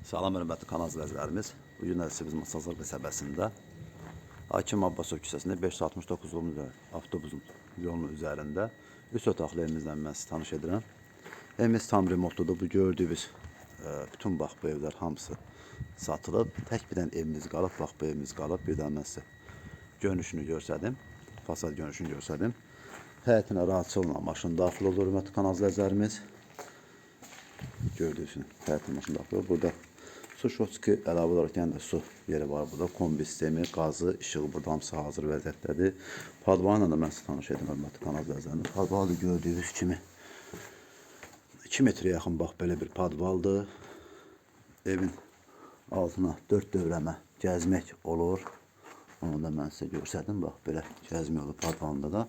Salam hörmətli kanal izləyicilərimiz. Bu gün biz Masazır qəsəbəsində Hakim Abbasov küçəsində 569 yolun avtobusun yolunun üzərində 3 otaqlı evimizlə mən sizi tanış edirəm. Evimiz tam remontludur. Bu gördüyünüz e, bütün bax bu evlər hamısı satılıb. Tək bir dənə evimiz qalıb. Bax bu evimiz qalıb. Bir daha mən sizə görünüşünü göstərdim. Fasad görünüşünü göstərdim. Həyətinə rahatçı olan maşın daxil olur hörmətli kanal izləyicilərimiz. Gördüyünüz həyətin maşın daxil olur. Burada su şotski əlavə olaraq yəni də su yeri var burada. Kombi sistemi, qazı, işığı burada hamısı hazır vəziyyətdədir. Padvanla da mən sizə tanış edim hörmətli kanal izləyicilərimiz. Padvalı gördüyünüz kimi 2 metrə yaxın bax belə bir padvaldır. Evin altına 4 dövrəmə gəzmək olur. Onu da mən sizə göstərdim. Bax belə gəzmək olur padvalında da.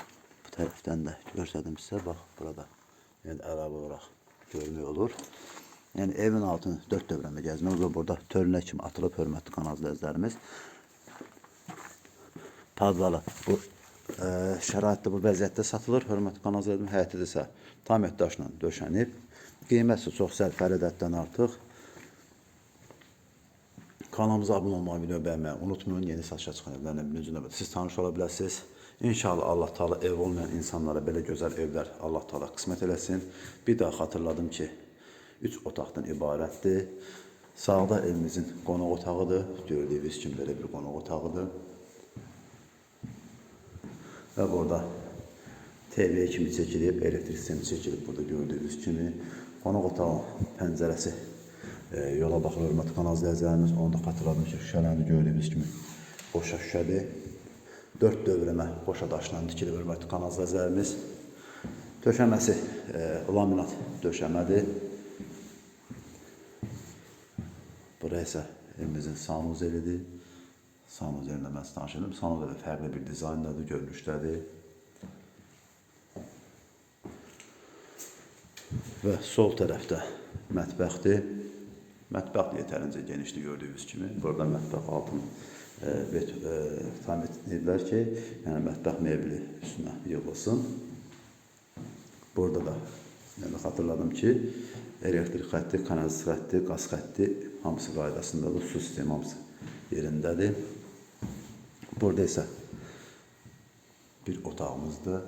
Bu tərəfdən də göstərdim sizə. Bax burada. Yəni əlavə olaraq görmək olur. Yəni evin altını 4 dövrəmə gəzmək olur. Burada törünə kimi atılıb hörmətli kanal izləyicilərimiz. Padvalı bu e, şəraitdə bu vəziyyətdə satılır. Hörmətli kanal izləyicilərimiz həyəti isə tam daşla döşənib. Qiyməti çox sərfəli ədəddən artıq. Kanalımıza abunə olmağı, video bəyənməyi unutmayın. Yeni satışa çıxan evlərlə birinci növbədə siz tanış ola bilərsiniz. İnşallah Allah Taala ev olmayan insanlara belə gözəl evlər Allah Taala qismət eləsin. Bir daha xatırladım ki, 3 otaqdan ibarətdir. Sağda evimizin qonaq otağıdır. Gördüyünüz kimi belə bir qonaq otağıdır. Və burada TV kimi çəkilib, elektrik sistemi çəkilib burada gördüyünüz kimi. Qonaq otağı pəncərəsi e, yola baxır hörmətli kanal izləyicilərimiz. Onu da xatırladım ki, şüşələrini gördüyünüz kimi boşa şüşədir. 4 dövrəmə boşa daşla tikilib hörmətli kanal izləyicilərimiz. Döşəməsi e, laminat döşəmədir. Bura isə evimizin sanuzelidir. Sanuzelində mən sizi tanış edim. Sanuzel fərqli bir dizayndadır, görünüşdədir. Və sol tərəfdə mətbəxdir. Mətbəx yetərincə genişdir gördüyünüz kimi. Burada mətbəx altın e, bet, e, tam ediblər ki, yəni mətbəx mebeli üstünə yığılsın. Burada da yəni xatırladım ki, elektrik xətti, kanalizasiya xətti, qaz xətti hamısı qaydasındadır, su sistemi hamısı yerindədir. Burada isə bir otağımızdır.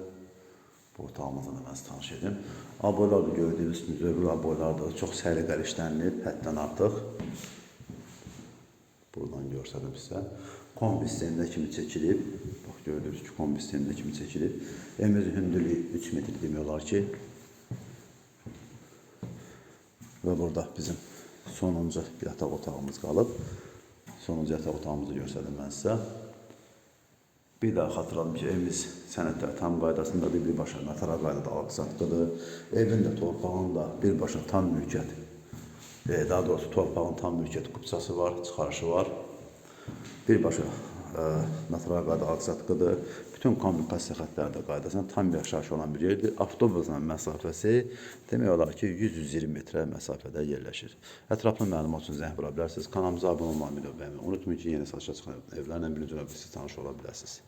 Bu otağımızla da mən tanış edim. Aboylar da gördüyünüz kimi zövqlü aboylardır. Çox səliqəli işlənilib, həddən artıq. Buradan görsədim sizə. Kombi sistemində kimi çəkilib. Bax gördünüz ki, kombi sistemində kimi çəkilib. Evimizin hündürlüyü 3 metr demək olar ki. Və burada bizim sonuncu yataq otağımız qalıb. Sonuncu yataq otağımızı göstərdim mən sizə. Bir daha xatırladım ki, evimiz sənədlər tam qaydasındadır, birbaşa notara qaydada alqı-satqıdır. Evin də torpağın da birbaşa tam mülkiyyət, e, daha doğrusu torpağın tam mülkiyyət qupçası var, çıxarışı var. Birbaşa notara qaydada alqı-satqıdır. Bütün kommunikasiya xətləri də qaydasında tam yaşayış olan bir yerdir. Avtobusla məsafəsi demək olar ki, 100-120 metrə məsafədə yerləşir. Ətraflı məlumat üçün zəng vura bilərsiniz. Kanalımıza abunə olmağı, unutmayın ki, yeni satışa çıxan evlərlə birinci növbədə siz tanış ola bilərsiniz.